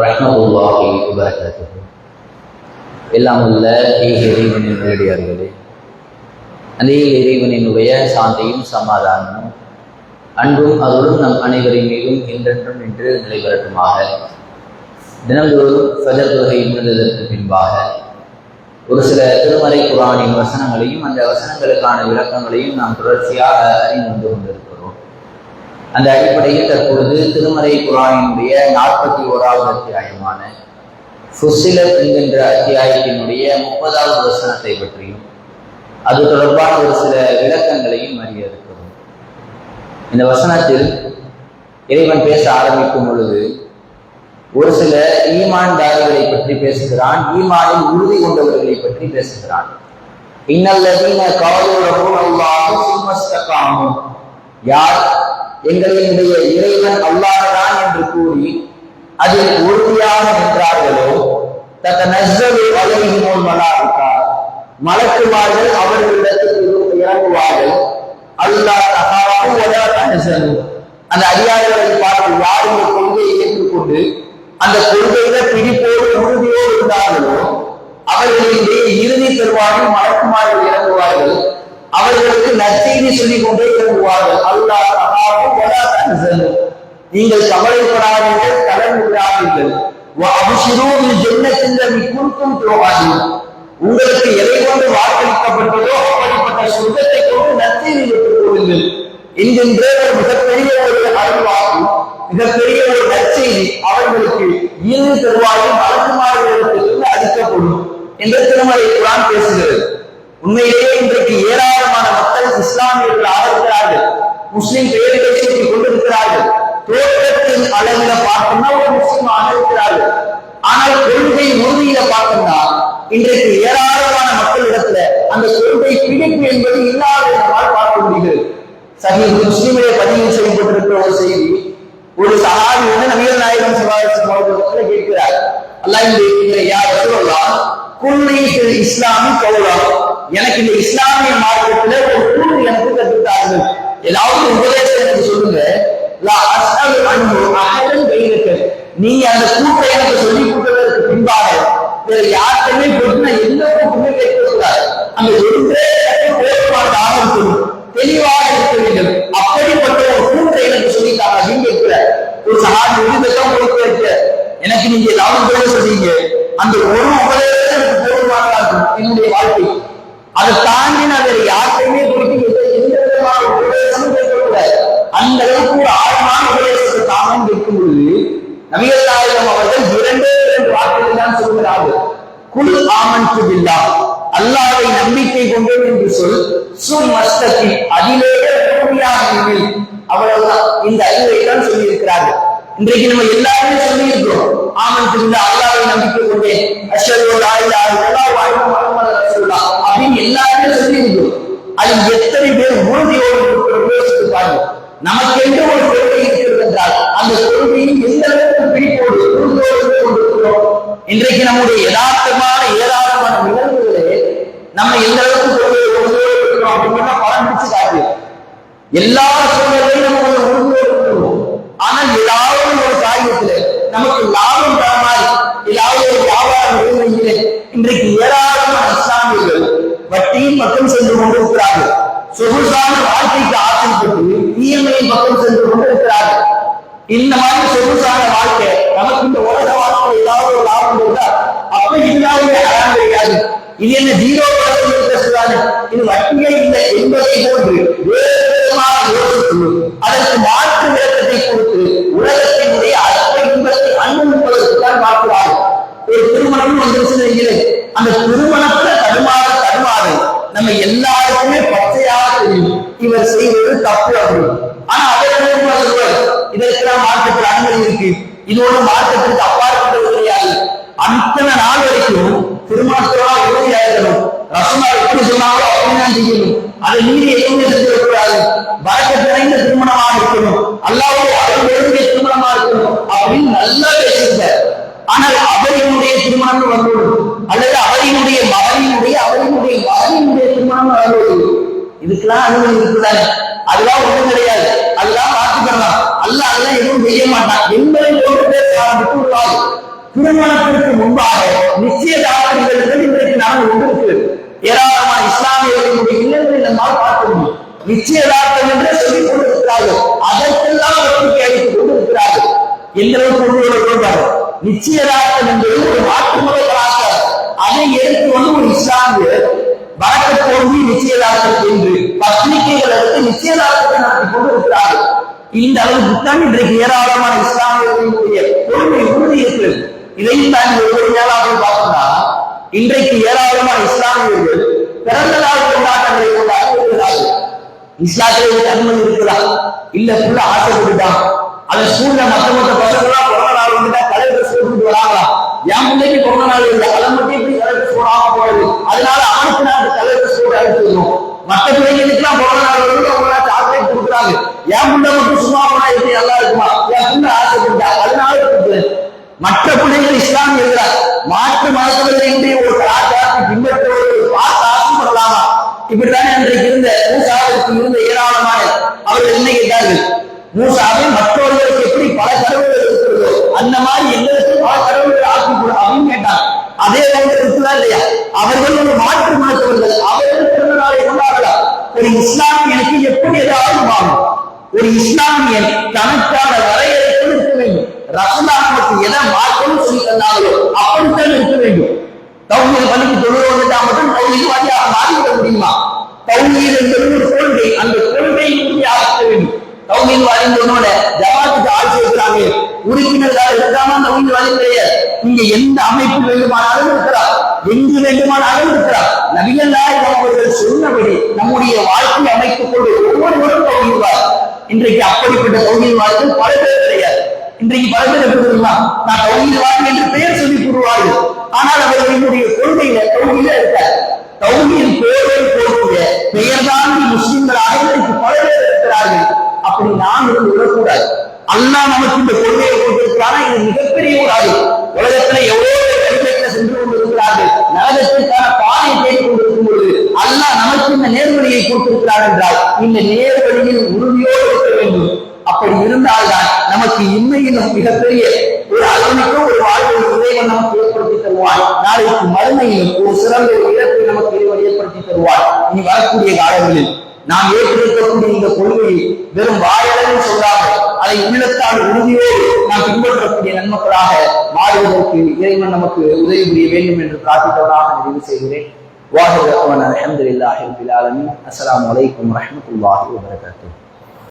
ரஹ்மத்துல்லாஹி வபரகாத்துஹு. எல்லாம் உள்ள ஏக இறைவனின் நேரடியார்களே அந்த ஏக இறைவனினுடைய சாந்தியும் சமாதானமும் அன்பும் அருளும் நம் அனைவரின் மீதும் என்றென்றும் நின்று நிலைவரட்டுமாக தினந்தோறும் ஃபஜர் தொகை முடிந்ததற்கு பின்பாக ஒரு சில திருமறை குரானின் வசனங்களையும் அந்த வசனங்களுக்கான விளக்கங்களையும் நாம் தொடர்ச்சியாக அறிந்து வந்து கொண்டிருக்கிறோம் அந்த அடிப்படையில் தற்பொழுது திருமறை குரானினுடைய நாற்பத்தி ஓராவது அத்தியாயமான ஃபுசிலத் என்கின்ற அத்தியாயத்தினுடைய முப்பதாவது வசனத்தை பற்றியும் அது தொடர்பான ஒரு சில விளக்கங்களையும் அறிய இருக்கிறோம் இந்த வசனத்தில் இறைவன் பேச ஆரம்பிக்கும் பொழுது ஒரு சில ஈமான்தாரிகளை பற்றி பேசுகிறான் ஈமானில் உறுதி கொண்டவர்களை பற்றி பேசுகிறான். இன்னல்லதீன காலோரகும் அல்லாஹ் சும்மஸ்தகாமும் யார் எங்களினுடைய இறைவன் அல்லாததான் என்று கூறி அதில் உறுதியாக நின்றார்களோ தத்த நஸ்ஸலு அலைஹிமுல் மலாயிகா. மலக்குமார்கள் அவர்களிடத்தில் இறங்குவார்கள். அல்லாஹ் தகாவும் வலா தஹசனு அந்த அதிகாரிகளை பார்த்து யார் இந்த கொள்கையை ஏற்றுக்கொண்டு அந்த கொள்கையில பிடிப்போடு உறுதியோடு இருந்தார்களோ அவர்களிடையே இறுதி பெறுவார்கள் மலக்குமார்கள் இறங்குவார்கள். அவர்களுக்கு நற்செய்தி சொல்லிக் கொண்டே தருவார்கள் அல்லாஹ் தகாவு வலா தஹசனு நீங்கள் கவலைப்படாதீர்கள் கடன் விடாதீர்கள். அபிஷிரூவில் ஜென்னத்தில் குறுக்கும் துரோகாதீர்கள் உங்களுக்கு எதை கொண்டு வாக்களிக்கப்பட்டதோ அப்படிப்பட்ட சுத்தத்தை கொண்டு நற்செய்தி பெற்றுக் கொள்ளுங்கள் என்கின்ற ஒரு மிகப்பெரிய ஒரு அறிவாகும் மிகப்பெரிய ஒரு நற்செய்தி அவர்களுக்கு இரு தருவாயும் மலக்குமாரிடத்திலிருந்து அளிக்கப்படும். என்று திருமலை குரான் பேசுகிறது. உண்மையிலேயே இன்றைக்கு ஏராளமான மக்கள் இஸ்லாமியர்கள் ஆதரிக்கிறார்கள். முஸ்லிம் பெயர்களை சூட்டிக் கொண்டிருக்கிறார்கள். தோற்றத்தின் அளவில பார்த்தோம்னா ஒரு முஸ்லிம் ஆதரிக்கிறார்கள். ஆனால் கொள்கை உறுதியில பார்த்தோம்னா இன்றைக்கு ஏராளமான மக்களிடத்துல அந்த கொள்கை பிடிப்பு என்பது இல்லாத நம்மால் பார்க்க முடிகிறது. சகி முஸ்லிமிலே பதிவு செய்யப்பட்டிருக்கிற ஒரு செய்தி ஒரு சகாபி வந்து நவீன நாயகம் சிவாஜி அவர்களிடத்துல கேட்கிறார். அல்லாஹ் இந்த யார் சொல்லலாம் குல்லை இஸ்லாமி கௌரவம் எனக்கு இந்த இஸ்லாமிய மார்க்கத்துல ஒரு கூறு எனக்கு கற்றுத்தார்கள். ஏதாவது உபதேசம் எனக்கு சொல்லுங்க. நீ அந்த கூட்டை எனக்கு சொல்லி கொடுத்ததற்கு பின்பாக வேற யார்கிட்டமே போட்டு நான் எந்த கூட்டுமே கேட்கக்கூடாது. அந்த ஒன்றே போதுமான ஆரம்பிக்கும் தெளிவாக இருக்க வேண்டும். அப்படிப்பட்ட ஒரு கூட்டை எனக்கு சொல்லிட்டாங்க அப்படின்னு கேட்கிற ஒரு சகாஜ் விருதத்தான் கொடுக்க வைக்க எனக்கு நீங்க ஏதாவது உபதேசம் சொல்றீங்க அந்த ஒரு உபதேசம் எனக்கு போதுமானதா இருக்கும். என்னுடைய வாழ்க்கை. அதை தாண்டி நான் வேற யார்கிட்டயுமே கொடுத்து எந்த விதமான உபதேசமும் கேட்கக்கூடாது அந்த அளவுக்கு ஒரு ஆழமான உபதேசத்தை தாமும் கேட்கும் பொழுது நபிகள் நாயகம் அவர்கள் இரண்டே இரண்டு வார்த்தைகள் தான் சொல்கிறார்கள். குழு ஆமன் பில்லா அல்லாவை நம்பிக்கை கொண்டோம் என்று சொல் சுமஸ்தத்தில் அதிலேயே உறுதியாக அவ்வளவுதான் இந்த அறிவை தான் சொல்லியிருக்கிறார்கள். இன்றைக்கு நம்ம எல்லாருமே சொல்லி இருக்கிறோம் ஆமன் பில்லா அல்லாவை நம்பிக்கை கொண்டேன் அஷரு லாயிலா எல்லா அலைஹி அப்படின்னு எல்லாருமே சொல்லி இருக்கிறோம் அதில் எத்தனை பேர் உறுதியோடு பாருங்க நமக்கு எந்த ஒரு கொள்கை இருக்கிறது என்றால் அந்த கொள்கையை எந்த அளவுக்கு பிடிப்போடு உறுதியோடு கொண்டிருக்கிறோம்? இன்றைக்கு நம்முடைய யதார்த்தமான ஏராளமான நிகழ்வுகளே நம்ம எந்த அளவுக்கு கொள்கையை உறுதியோடு இருக்கிறோம் அப்படின்னா பலம் பிடிச்சு காட்டு. எல்லா சூழ்நிலையும் நம்ம கொஞ்சம் உறுதியோடு இருக்கிறோம் ஆனால் ஏதாவது ஒரு காரியத்துல நமக்கு லாபம் தர மாதிரி ஏதாவது ஒரு வியாபார நிலைமையிலே இன்றைக்கு ஏராளமான இஸ்லாமியர்கள் வட்டியின் பக்கம் சென்று கொண்டிருக்கிறார்கள் சொகுசான வாழ்க்கைக்கு ஆசைப்பட்டு தீயமையின் பக்கம் சென்று கொண்டிருக்கிறார்கள். இந்த மாதிரி சொகுசான வாழ்க்கை நமக்கு இந்த உலக வாழ்க்கை ஏதாவது ஒரு லாபம் இருந்தா அப்ப இல்லாத அறம் கிடையாது. இது என்ன ஜீரோ பேசுறாங்க இது வட்டியே இல்லை என்பதை போன்று வேறுவிதமாக யோசித்து அதற்கு மாற்று விளக்கத்தை கொடுத்து உலகத்தினுடைய அற்ப இன்பத்தை அனுபவிப்பதற்கு தான் பார்க்கிறார்கள் ஒரு திருமணம் வந்துருச்சுன்னு வைக்கிறேன் அந்த திருமணத்துல நம்ம எல்லாருக்குமே பச்சையாக தெரியும். இவர் செய்வது தப்பு அப்படின்னு. ஆனா அவர் இதற்கெல்லாம் மார்க்கத்தில் அனுமதி இருக்கு. இது ஒரு மார்க்கத்திற்கு அப்பாற்பட்டது கிடையாது அத்தனை நாள் வரைக்கும் திருமணத்தோட இறுதி ஆயிடணும் ரசமா எப்படி சொன்னாலும் அப்படிதான் செய்யணும். அதை மீறி எதுவுமே செஞ்சிடக்கூடாது வரக்கத்து திருமணமாக இருக்கணும். அல்லாவுடைய அருள் திருமணமா இருக்கணும் அப்படின்னு நல்லா பேசியிருந்தார் ஆனால் இதுக்கெல்லாம் அனுமதி இருக்குதானே அதெல்லாம் ஒண்ணும் கிடையாது. அதெல்லாம் பார்த்துக்கலாம் அல்ல அதெல்லாம் எதுவும் செய்ய மாட்டான். என்பதை ஒரு பேச ஆரம்பித்து விடுவாங்க திருமணத்திற்கு முன்பாக நிச்சயதார்த்தங்கள் இன்றைக்கு நாம் கொண்டிருக்கு ஏராளமான இஸ்லாமியர்களுடைய இல்லங்களில் நம்மால் பார்க்க முடியும். நிச்சயதார்த்தம் என்று சொல்லிக் கொண்டிருக்கிறார்கள். அதற்கெல்லாம் ஒற்றுமை அளித்துக் கொண்டிருக்கிறார்கள். எந்த அளவுக்கு உண்மையோடு கொள்வார்கள் நிச்சயதார்த்தம் என்பது ஒரு மாற்றுமுறை கலாச்சாரம் அதை எடுத்து வந்து ஒரு இஸ்லாமியர் வழக்க தோல்வி நிச்சயதார்த்தம் என்று பத்திரிகைகள் எடுத்து நிச்சயதார்த்தத்தை நடத்தி கொண்டிருக்கிறார்கள். இந்த அளவுக்கு தான் இன்றைக்கு ஏராளமான இஸ்லாமியர்களுடைய பொறுமை உறுதி இருக்கிறது இதையும் தான் ஒவ்வொரு நாளாக பார்த்தோம்னா இன்றைக்கு ஏராளமான இஸ்லாமியர்கள் பிறந்த நாள் கொண்டாட்டங்களை கொண்டாடுகிறார்கள் இஸ்லாத்திலே இதுக்கு அனுமதி இருக்குதா இல்ல ஃபுல்லா ஆசைப்பட்டுட்டான். அது ஸ்கூல்ல மத்த மத்த பசங்களா பிறந்த நாள் வந்துட்டா தலைவர் ட்ரெஸ் வராங்களா என் பிள்ளைக்கு பிறந்த நாள் இல்லை அதை மட்டும் அவனுக்கு நான் கலர் ட்ரெஸ் மற்ற பிள்ளைங்களுக்குலாம் பிறந்த வருது அவங்க சாக்லேட் கொடுக்குறாங்க என் பிள்ளை மட்டும் சும்மா போனா எப்படி நல்லா இருக்குமா என் பிள்ளை ஆசைப்பட்டா அதனால கொடுக்குறேன் மற்ற பிள்ளைகள் இஸ்லாமியர்கள் மாற்று மதத்தவர்களுடைய ஒரு கலாச்சாரத்தை பின்பற்றுவதை பார்த்து ஆசைப்படலாமா இப்படித்தானே அன்றைக்கு இருந்த மூசாவிற்கு இருந்த ஏராளமான அவர்கள் என்ன கேட்டார்கள் மூசாவை மற்றவர்களுக்கு எப்படி பல கடவுள்கள் இருக்கிறதோ அந்த மாதிரி எங்களுக்கு பல கடவுள்கள் ஆக்கி அப்படின்னு கேட்டாங்க அதே போன்று இருக்குதா இல்லையா? அவர்கள் ஒரு மாற்று மதத்தவர்கள் அவர்கள் திருநாளை நாளை கொண்டாடலாம். ஒரு இஸ்லாமியனுக்கு எப்படி ஏதாவது மாறும்? ஒரு இஸ்லாமியன் தனக்கான வரையறைக்குள் இருக்க வேண்டும். ரசூலா எதை மாற்றம் சொல்லி தந்தாங்களோ அப்படித்தான் இருக்க வேண்டும். தௌஹீது பள்ளிக்கு தொழில் வந்துட்டா மட்டும் தௌஹீது வாதியாக மாறிவிட முடியுமா? தௌஹீது என்பது ஒரு கொள்கை. அந்த கொள்கையை உறுதியாக இருக்க வேண்டும்? தௌஹீது வாதின்னு சொன்னோட ஜமாத்துக்கு ஆள் சேர்க்கிறாங்க உறுப்பினர்களாக இருக்காம அந்த தௌஹீது கிடையாது. நீங்க எந்த அமைப்பு வேண்டுமானாலும் இருக்கிறார் எங்கு வேண்டுமானாலும் இருக்கிறார் நபிகள் நாயகம் அவர்கள் சொன்னபடி நம்முடைய வாழ்க்கை அமைத்துக் கொண்டு ஒவ்வொருவரும் தௌஹீதுவார் இன்றைக்கு அப்படிப்பட்ட தௌஹீதுவாதிகள் பல பேர் கிடையாது. இன்றைக்கு பல பேர் எப்படி நான் நான் வாழ்க்கை என்று பெயர் சொல்லி கூறுவார்கள். ஆனால் அவர்களுடைய கொள்கையில தொகுதியில இருக்கார். தொகுதியின் பேரை போட்டிய பெயர்தான் முஸ்லிம்களாக இன்றைக்கு பல பேர் இருக்கிறார்கள். அப்படி நாம் இருந்து விடக்கூடாது. அல்லாஹ் நமக்கு இந்த கொள்கையை கொடுத்திருக்கிறானா? இது மிகப்பெரிய ஒரு அறிவு. உலகத்துல எவ்வளவு பேர் சென்று கொண்டிருக்கிறார்கள். நரகத்திற்கான பாதையை தேடிக் கொண்டிருக்கும் பொழுது அல்லாஹ் நமக்கு இந்த நேர்வழியை கொடுத்திருக்கிறார் என்றால் இந்த நேர்வழியில் உறுதியோடு இருக்க வேண்டும். அப்படி இருந்தால்தான் நமக்கு இன்மையிலும் மிகப்பெரிய ஒரு அளவுக்கு ஒரு வாழ்வு இறைவன் நமக்கு ஏற்படுத்தி தருவார் நாளைக்கு மறுமையிலும் ஒரு சிறந்த ஒரு நமக்கு இறைவன் ஏற்படுத்தி தருவார் இனி வரக்கூடிய காலங்களில் நாம் ஏற்றிருக்கக்கூடிய இந்த கொள்கையை வெறும் வாயளவில் சொல்லாமல் அதை உள்ளத்தால் உறுதியோடு நாம் பின்பற்றக்கூடிய நன்மக்களாக மாறுவதற்கு இறைவன் நமக்கு உதவி புரிய வேண்டும் என்று பிரார்த்திப்பதாக நிறைவு செய்கிறேன். வாஹிர் அஹமது அலமதுல்லாஹி ரபில் ஆலமீன். அஸ்ஸலாமு அலைக்கும் வரஹ்மத்துல்லாஹி